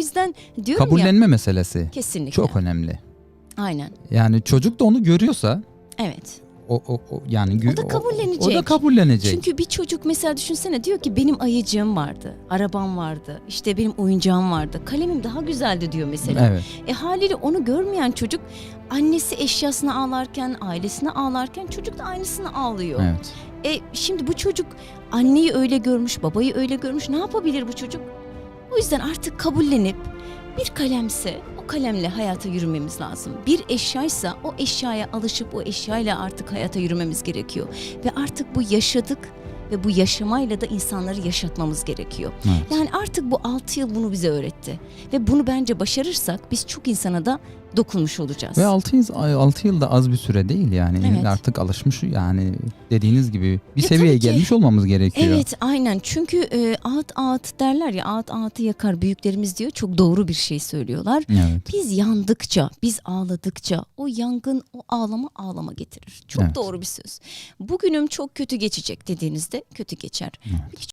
yüzden diyorum ya Kabullenme meselesi kesinlikle. çok önemli. Aynen. Yani çocuk da onu görüyorsa Evet. o, o, o yani O da kabullenecek. O, da kabullenecek. Çünkü bir çocuk mesela düşünsene diyor ki benim ayıcığım vardı, arabam vardı, işte benim oyuncağım vardı, kalemim daha güzeldi diyor mesela. Evet. E haliyle onu görmeyen çocuk annesi eşyasını ağlarken, ailesine ağlarken çocuk da aynısını ağlıyor. Evet. E şimdi bu çocuk anneyi öyle görmüş, babayı öyle görmüş. Ne yapabilir bu çocuk? O yüzden artık kabullenip bir kalemse o kalemle hayata yürümemiz lazım. Bir eşyaysa o eşyaya alışıp o eşyayla artık hayata yürümemiz gerekiyor. Ve artık bu yaşadık ve bu yaşamayla da insanları yaşatmamız gerekiyor. Evet. Yani artık bu 6 yıl bunu bize öğretti. Ve bunu bence başarırsak biz çok insana da dokunmuş olacağız. Ve 6 yıl, 6 yıl da az bir süre değil yani. Evet. Artık alışmış yani dediğiniz gibi bir Ya seviyeye gelmiş olmamız gerekiyor. Evet aynen çünkü e, ağıt ağıt derler ya ağıt ağıtı yakar büyüklerimiz diyor çok doğru bir şey söylüyorlar. Evet. Biz yandıkça, biz ağladıkça o yangın, o ağlama ağlama getirir. Çok Evet. doğru bir söz. Bugünüm çok kötü geçecek dediğinizde kötü geçer. Evet. Peki